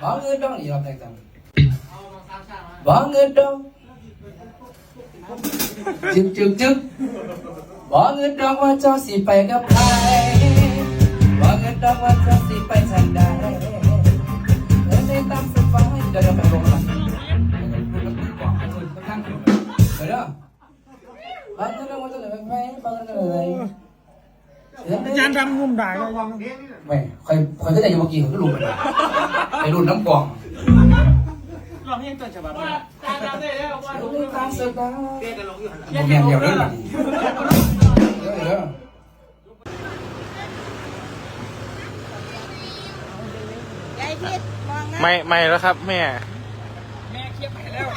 Bangun dong, iya tak tahu. Bangun dong. Chừng chừng chừng. Bangun dong ว่าเจ้าสิไปกับใคร Bangun dong ว่าเจ้าสิไปทางใดเดินได้ตามสบายเดี๋ยวเดี๋ยวไปลงมาเดี๋ยว Bangun dong ว่าเจ้าสิไปไหม Bangun dong เลยอา จารย์ทำงุ่มด่าก็ยังไม่คอยคอยก็ได้อยังเมื่อกี้เขาก็รู้ไปแล้วไปรุ่นน้ำกล่องลองให้ต้นฉบับมาตามสบายผมแม่นเดียวเรื่องแบบนี้เดี๋ยวเดี๋ยวยายพิษมองนะไม่ไม่แล้วครับแม่ แม่เคียบใหม่แล้ว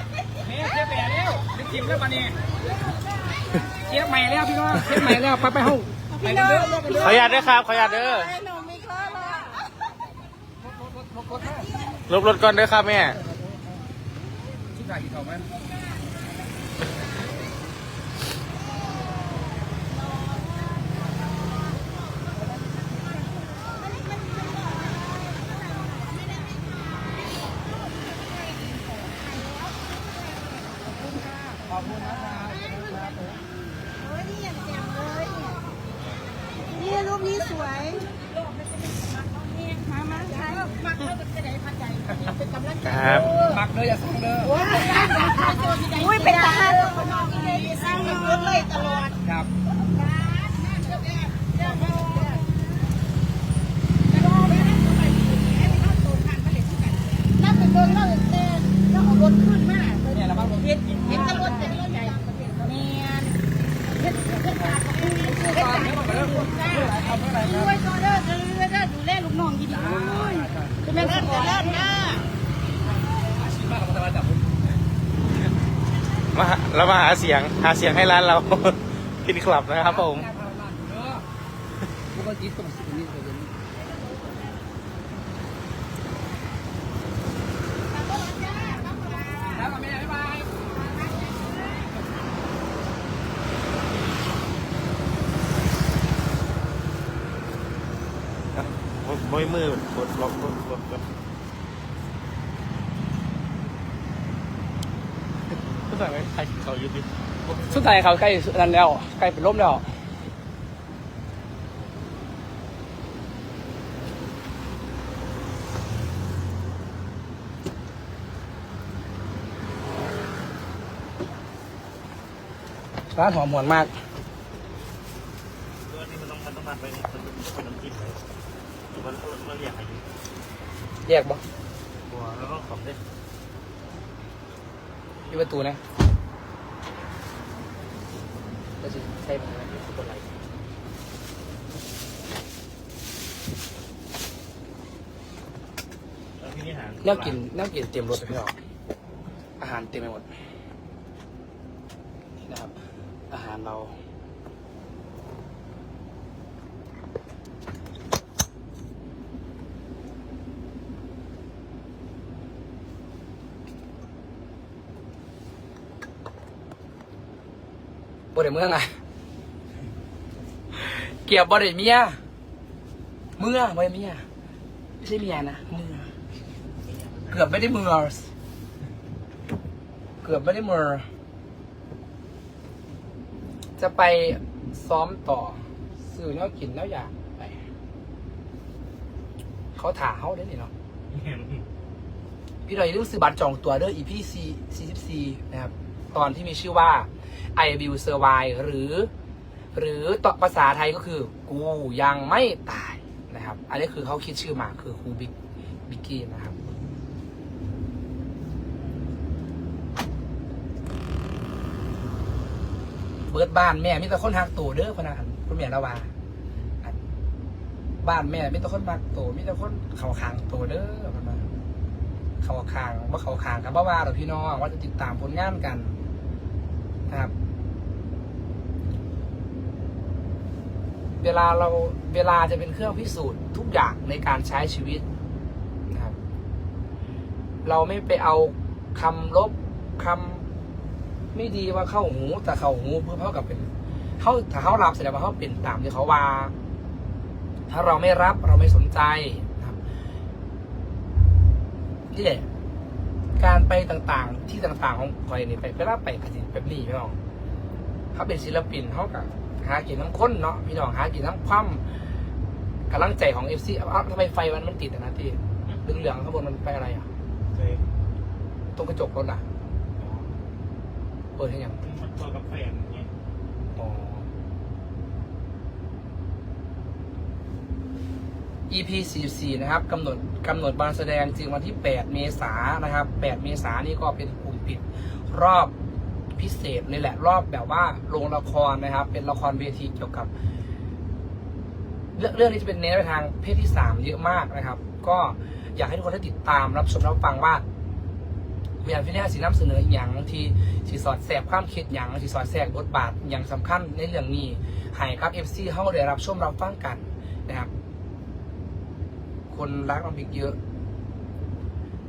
แม่เคียบใหม่แล้วนึกจิ้มแล้วมาเนี่ยเคียบใหม่แล้วพี่น้องเคียบใหม่แล้วไปไปห้อง ไปพี่เด้น้อองเด้อเด้อขออนุญาตด้วยครับ ขออนุญาตเด้อไอ้หนูมีเคราะห์ละลบรถก่อนเด้อครับแม่ชุดใหญ่กี่เท่าไหมโอ้ยนี่อย่างแจ่มเลยเนี่ยนี่รูปนี้ สวยมามาใช้มักแล้วจะได้พันใจเป็นกำลังใจครับมักเด้ออย่าส่งเด้ออุ้ยเป็นทหารสร้างรถเลยตลอดครับ นั่นเป็นเดินเล่าเต้นแล้วเอารถขึ้นมา เนี่ยเราบ้างผม เห็นเห็นตลอดแต่รถใหญ่เมียนเห็นเห็นตากับมือเห็นตากับมือช่วยตัวเด้อเด้อเด้อดูแลลูกน้องดีๆด้วยจะเป็นคนแต่เลิศนะ มากกับตะวันจับผม มา เรามาหาเสียงหาเสียงให้ร้านเรา กินคลับนะครับผมปกติตรงสิ่งนี้เลยครับแม่บ๊ายบายมวยมือกดล็อกกดกดกดก็ ใส่ไว้ใครเขายุดดิสุดท้ายเขาใกล้นั้นแล้ว ใกล้เป็นลมแล้วร้านหอมหวนมากตัวนี้มันต้องมันต้องมันไปมันเป็นน้ำจิ้มเลยมันมันเรียกอะไรอยู่แยกบ่ตัวแล้วก็ขอบด้วย ที่ประตูนะก็จะใช่ไหมสุดอะไรแล้วที่นี่หารแนวกินแนวกินเต็มรถเลยพี่น้องอาหารเต็มไปหมดนี่นะครับ อาหารเรา บ่ได้เมื่อไงเกียบบ่ได้เมียเมื่อบ่ได้เมียไม่ใช่เมียนะเมื่อเกือบไม่ได้เมื่อเกือบไม่ได้เมื่อจะไปซ้อมต่อสื่อแนวกินแล้วอยากไปเขาถาเขาได้นี่เนาะพี่หน่อยอย่าลืมซื้อบัตรจองตัวเด้อ EP 44นะครับ ตอนที่มีชื่อว่า I will survive หรือ หรือต่อภาษาไทยก็คือ กูยังไม่ตายนะครับ อันนี้คือเขาคิดชื่อมาคือครูบิ๊กบิ๊กกี้นะครับเบิดบ้านแม่มีแต่คนหักตัวเด้อพนักงานคุณแม่ละว่าบ้านแม่มีแต่คนมักตัวมีแต่คนเขาคางตัวเด้อประมาณเขาคางว่าเขาคางครับว่าว่าเราพี่น้องว่าจะติดตามผลงานกันนะครับ เวลาเราเวลาจะเป็นเครื่องพิสูจน์ทุกอย่างในการใช้ชีวิตนะครับ เราไม่ไปเอาคำลบคำไม่ดีว่าเข้าหูแต่เข้าหูเพื่อเท่ากับเป็นเขาถ้าเขารับแสดงว่าเขาเป็นตามที่เขาว่า ถ้าเราไม่รับเราไม่สนใจนะครับนี่แหละการไปต่างๆ ที่ต่างๆของคอยนี่ไปเวลาไปกสิแบบนี้พี่น้อง เขาเป็นศิลปินเขากับหากินทั้งคนเนาะพี่น้องหากินทั้งความกำลังใจของเอฟซีอ้าวทำไมไฟมันมันติดอะนะที่เหลืองๆข้างบนมันไปอะไรอะเคยตรงกระจกรถอะเปิดให้ยังมันตัวกับแฟนไงอ๋อ EP 44นะครับกำหนดกำหนดบานแสดงจริงวันที่ 8 เมษายนนะครับ 8 เมษายนนี่ก็เป็นกลุ่มปิดรอบ พิเศษเลยแหละรอบแบบว่าโรงละครนะครับ เป็นละครเวทีเกี่ยวกับ เรื่องเรื่องนี้จะเป็นเน้นไปทางเพศที่3เยอะมากนะครับ ก็อยากให้ทุกคนได้ติดตามรับชมรับฟังว่าพยายามที่นี่สีน้ำเสนออย่างที่สีสอดแสบความคิดอย่างสีสอดแสบบทบาทอย่างสำคัญในเรื่องนี้ให้ครับ FC เข้าได้รับชมรับฟังกันนะครับ คนรักน้องบิ๊กเยอะ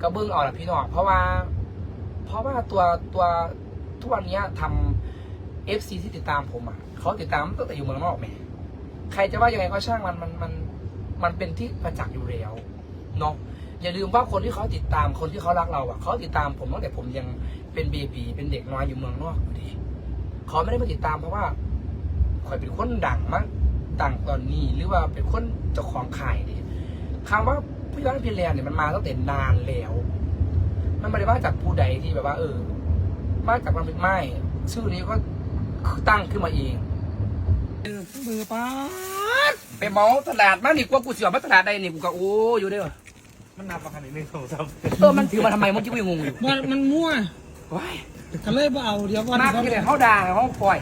ก็เบิ้งเอาละพี่น้องเพราะว่า เพราะว่าตัวตัว ทุกวันนี้ทำเอฟซีที่ติดตามผมอะเขาติดตามตั้งแต่อยู่เมืองนอกแม่ใครจะว่ายังไงก็ช่างมันมันมันมันเป็นที่ประจักษ์อยู่แล้วเนาะอย่าลืมว่าคนที่เขาติดตามคนที่เขารักเราอะเขาติดตามผมตั้งแต่ผมยังเป็นเบบีเป็นเด็กน้อยอยู่เมืองนอกอยู่ดีเขาไม่ได้มาติดตามเพราะว่าคอยเป็นคนดังมั้งดังตอนนี้หรือว่าเป็นคนเจ้าของขายดิคำว่าผู้ย้อนพินแลนเนี่ยมันมาตั้งแต่นานแล้ว มันไม่ได้มาจากผู้ใดที่แบบว่า เออ มาจากมันเป็นไม่ชื่อนี้ก็ตั้งขึ้นมาเองเบื่อป้าไปเมาตลาดมานี่กว่ากูเสียมาตลาดใดนี่กูก็โอ้อยู่เด้อมันนับมาขนาดนี้สองสามเออมันถือมาทำไมเมื่อกี้กูยังงงอยู่มันมันมั่วว้ายก็เลยบ่เอาเดี๋ยววันมานี้ที่ไหนเขาด่าเขาปล่อย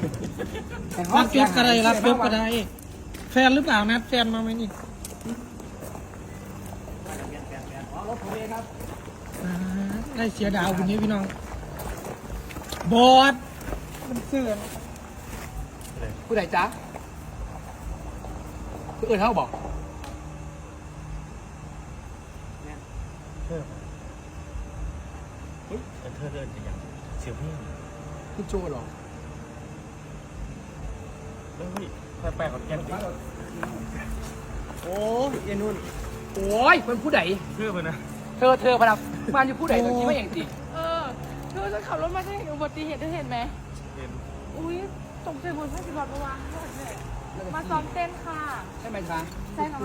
รับจบก็ได้รับจบก็ได้แฟนหรือเปล่านัดแฟนมาไหมนี่อ่าได้เสียดาวคนนี้พี่น้อง บอดมันเสื่อมผู้ใดจ๊ะผู้อื่นเขาบอกเธอเฮ้ยเธอเดินจะยังเสียวพี่พี่โจหรอเฮ้ยแปลกๆของแกนโอ้ยยนุ่นโอ้ยเป็นผู้ใดเพื่อมันนะเธอเธอพนักมานอยู่ผู้ใดตะกี้ไม่เองสิเออ เธอจะขับรถมาจะเห็นอุบัติเหตุเธอเห็นไหม เห็นอุ้ยตกใจบนพระสิบาทระวังมาซ้อมเต้นค่ะ ใช่ไหมคะใช่ค่ะ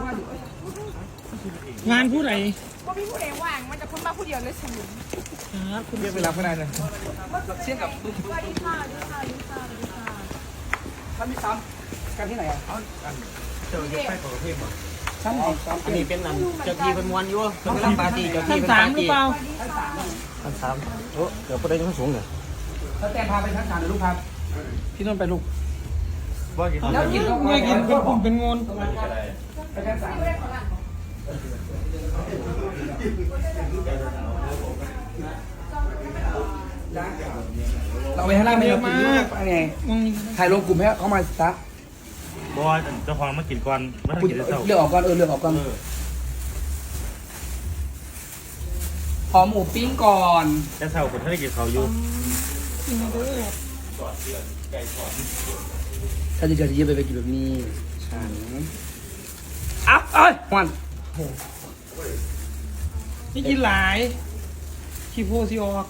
งานผู้ใดก็พี่ผู้ใดว่างมันจะพ้นมาผู้เดียวเลยฉันครับคุณเรียกเวลาไม่ได้เลยเชี่ยกับตุ้มสวัสดีค่ะสวัสดีค่ะสวัสดีค่ะสวัสดีค่ะท่านมีซ้ำกันที่ไหนอะเจอเยอะไปของประเทศมั้งซ้ำไหนซ้ำอันนี้เป็นอันเจ้าที่เป็นมวนอยู่เป็นเวลาปาร์ตี้เจ้าท่าที่นเป็นสาปามร์หรือตี้ เปล่าอันสามโอ้เดี๋ยวประเด็นมันสูงเลยถ้าแตนพาไปชั้นสามเลยลูกครับพี่นนท์ไปลูกว่ากินแล้วกินก็ไม่กินเป็นกลุ่มเป็นงนไปชั้นสามเราไปข้างล่างไม่ยอมกินลูกไงมึงถ่ายลงกลุ่มให้เขามาซะบอยเจ้าของมากินก่อนมาทำกินได้เจ้าเลือกออกก่อนเออเลือกออกก่อน เออ ขอหมูปิ้งก่อนแต่เช้าคนถ้าได้กินเขาอยู่กินมาด้วยถ้าจะเจอที่เยอะไปไปกินแบบนี้ฉันอัพเอ้ยวันนี่กินหลายขี้โพสิออก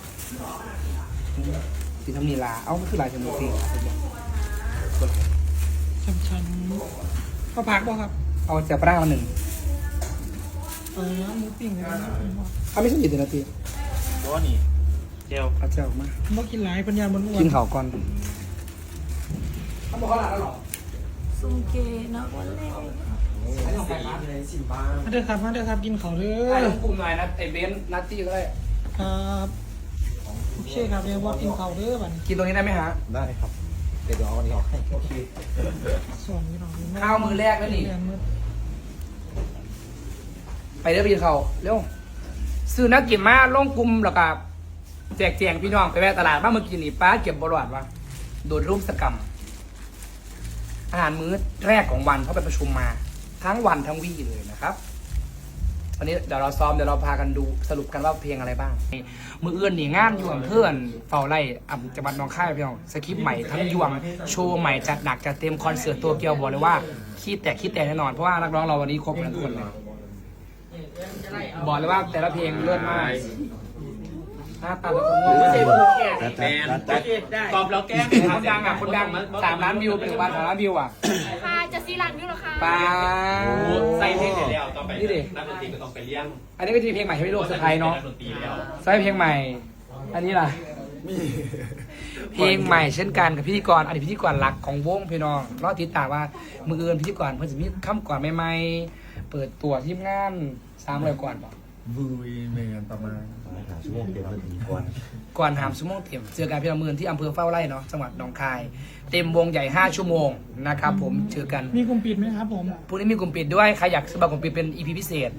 สีทำนีลาเอ้ามันคือลายจมูกสิช้ำๆข้าวผักบ่ครับ เอาแจ่วปลาร้ามาหนึ่งเออหมูปิ้งเลยนะ เอาไม่ใช่ยี่สิบนาทีร้อนนี่เจลเอาแจ่วมาบ่กินหลายปัญญาบนอ้วนกินข้าวก่อนเขาบอกเขาหลับแล้วหรอซุงเกนะวันแรกไม่ต้องใส่มาเลยสิบ้ามาเด้อครับมาเด้อครับกินข้าวเด้ถ่ายอลงกลุ่มหน่อยนะไอ้เบนซ์นัตตี้ก็ได้ครับโอเคครับเดี๋ยวบอสกินข้าวเด้อบัดนี้กินตรงนี้ได้ไหมฮะได้ครับเดี๋ยวเอาอันนี้ออกให้โอเคส่วนพี่น้องข้าวมือแรกแล้วนี่เรียมื้อไปเด้อพี่เขาเร็ว ซื้อนักกินมาลงกลุ่มแล้วก็แจกแจงพี่น้องไปแวะตลาดบ้านเมื่อกี้นี่ป้าเก็บบรอดวะโดดรูปสกรรมอาหารมื้อแรกของวันเขาไปประชุมมา ทั้งวันทั้งวี่เลยนะครับ วันนี้เดี๋ยวเราซ้อมเดี๋ยวเราพากันดูสรุปกันว่าเพลงอะไรบ้าง มือเอื้อนนี่งานยวงเพื่อนเฝ้าไล่อ่ำจังหวัดหนองคายพี่น้องสคริปต์ใหม่ทั้งยวงโชว์ใหม่จัดหนักจัดเต็มคอนเสิร์ตตัวเกียวบอกเลยว่าขี้แตกขี้แตกแน่นอนเพราะว่านักร้องเราวันนี้ครบทุกคนเลย บอกเลยว่าแต่ละเพลงเลิศมากหน้าตาแบบคนงงไม่ใช่มากพูดแก่รัดแมรัดนรัดรัดตอบแล้วแกล้งคนดังอะคนดังสามล้านวิวเป็นวันสามล้านวิวอะค่ะจะซีรันวิวเหรอคะป้าใส่เพลงเสร็จแล้วต่อไปนี่ดินักดนตรีก็ต้องไปเลี้ยง อันนี้ก็จะมีเพลงใหม่ใช่ไหมลูกเซอร์ไพรส์เนาะนักดนตรีแล้วใช่เพลงใหม่ อันนี้ล่ะเพลงใหม่เช่นกันกับพิธีกรอดีตพิธีกรหลักของวงพี่น้องรอติดตามว่ามืออื่นพิธีกรเพิ่นจะมีคำก่อนใหม่ๆเปิดตัวทีมงาน สามร้อยก่อนบอกบุยเมนประมาณหาชั่วโมงเต็มนาทีก่อนก่อนหามชั่วโมงเต็มเจอกันพี่ละหมื่นที่อำเภอเฝ้าไร่เนาะจังหวัดหนองคาย เต็มวงใหญ่ 5 ชั่วโมงนะครับผมเจอกันมีกลุ่มปิดไหมครับผมพรุ่งนี้มีกลุ่มปิดด้วยใครอยากซื้อบัตรกลุ่มปิดเป็น EP พิเศษ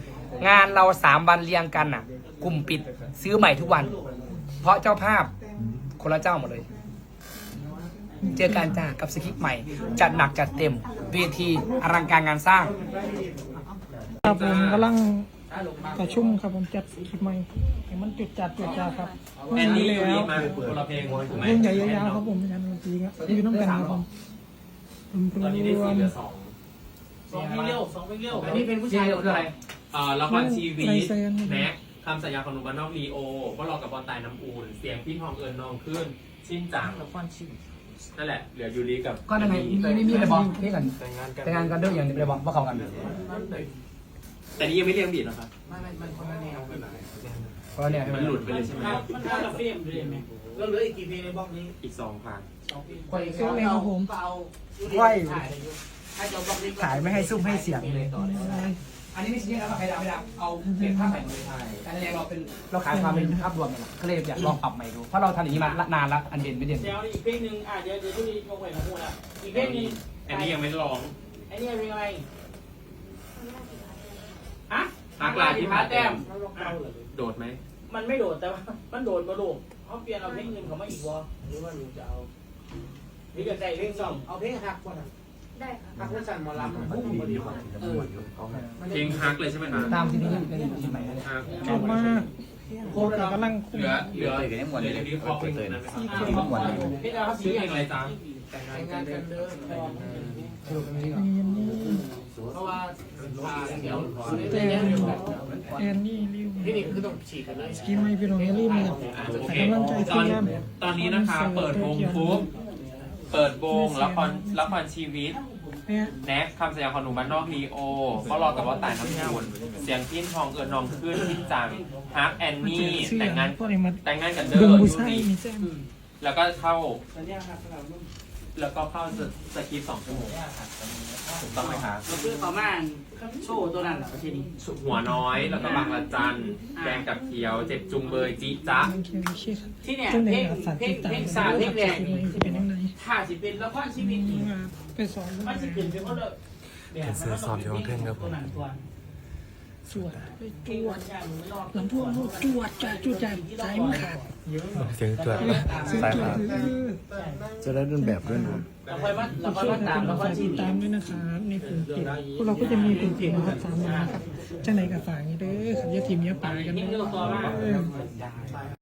งานเราสามวันเรียงกันอะ กลุ่มปิดซื้อใหม่ทุกวัน เพราะเจ้าภาพคนละเจ้าหมดเลย เจอกันจ้ากับสคริปต์ใหม่ จัดหนักจัดเต็มเวทีอลังการงานสร้างครับผมกำลัง ประชุมครับผมจัดคลิปใหม่ให้มันจุดจัดจุดจ้าครับแอนนี่ยูแล้ริวมาคนละเพลงถูกไหมวงใหญ่ยาวๆครับผมงานดนตรีครับอยู่น้ำกันครับผมผมเป็นตอนนี้ได้รวสี่มเหลือสองสองเพลงเร็วสองเพลงเร็วอันนี้เป็นผู้ชายคืออะไรเอ่อละครชีวิตแน็กคำสัญญาของหนุ่มบ้านนอกลีโอว่าเรากับบอลตายน้ำอูนเสียงพี่ทองเอิญนองขึ้นชินจังละครชีวิตนั่นแหละเหลือยูริกับก็ยังไงมีมีมีอะไรบอกนี่กันแต่งงานกันเรื่องอย่างนี้ไม่ได้บอกว่าเขากัน แต่นี่ยังไม่เรียงบีดนะครับเพราะเนี่ยมันหลุดไปเลยใช่ไหมมันค่าละเฟรมเลยไหมแล้วเหลืออีกกี่เพลงในบล็อกนี้อีกสองพันคนช่วงนี้ครับผมก็เอาไหวถ่ายเลยอยู่ให้เราบล็อกนี้ขายไม่ให้ซุ่มให้เสียงเลยอันนี้ไม่ใช่แล้วใครดับไม่ดับเอาเปลี่ยนภาพใหม่เลยอันนี้เราเป็นเราขายความเป็นภาพรวมกันก็เลยอยากลองปรับใหม่ดูเพราะเราทำอย่างนี้มานานแล้วอันเด่นไม่เด่นเดี๋ยวอีกเพลงหนึ่งอะเดี๋ยวเดี๋ยวทุกทีลงไปของพูดละอีกเพลงหนึงอันนี้ยังไม่ร้องไอ้นี่เพลงอะไร ฮะฮักลายที่ผ่าแต้มอะโดดไหม มันไม่โดดแต่ว่ามันโดดมาลูกเขาเปลี่ยนเอาเพลงหนึ่งเขามาอีกวะหรือว่าลุงจะเอาหรือจะใส่เพลงสองเอาเพลงฮักก่อนนะได้ค่ะฮักว่าสั่นหมอลำมันพุ่งมาดีกว่าเออเพลงฮักเลยใช่ไหมคะตามที่นี่เป็นที่ใหม่เลยฮักชอบมากโคตรกำลังเหลือเหลือเหลือเหลือที่คอเพลงนั้นไหมครับเพลงอะไรชื่อเพลงอะไรจ๊ะ แต่งงานกันเด้อเดินเพราะว่าอ่าเดี๋ยวแอนแอนนี่ริวที่นี่คือต้องฉีกกันเลยสกิมไม่พี่น้องอย่าลืมาแต่กำลังใจตทีอนมงานตอนนี้นะคะ เปิดวงปุ๊บเปิดวงละครละครชีวิต เนี่ยแน็กคำสัญญาของหนุ่มบ้านนอกลีโอก็รอกับว่าตายน้ำคูนเสียงพิ้นทองเอิญนองขึ้นพิ้นจังฮักแอนนี่ชื่อแต่งงานพวกนี้มาแต่งงานกันเด้เบิ่งอผู้ยูชายริมีแซมแล้วก็เข้า สัญญาครับสำหรับรุ่น แล้วก็เข้าสคริปต์สองชั่วโมงถูกต้องไหมคะเราคือประมาณโชว์ตัวนั้นแหละประเทศนี้หัวน้อยแล้วก็บางละจันแกงกับเขียว เจ็บจุงเบยจิจ๊ะโอเคโอเคครับที่เนี่ยจังเพได๋ลงก็ฝากเพลติงดตามเพลงนะสาครับเพลงแรกคลิปนี่นี้สิเป็นยังไงถ้าสิเป็นละครชีวิตนี่ไปสอนมันสิขึ้นเป็นคนละแบบมันต้องเป็นเพลงตัวนั้นตั วสวดไปจวดลำพวงลูกจวดจ้าจุดจ้าสายมันขาดเสียงจวดเสียงสายจวผ่าดนคือจะได้เดินแบบด้วยนะเราค่อยมาเราเราค่อยช่วยมากันตามเป็นละคฝารกชีติดวิตตามด้วยนะครับในกลุ่มปิดพวกเราก็จะมีกลุ่มปิดนะครับสามวันนะครับจังไหนกับฝากนี่เด้อขับยาทีมยาป่ากันเพลงเด้เร็วตัวมากอ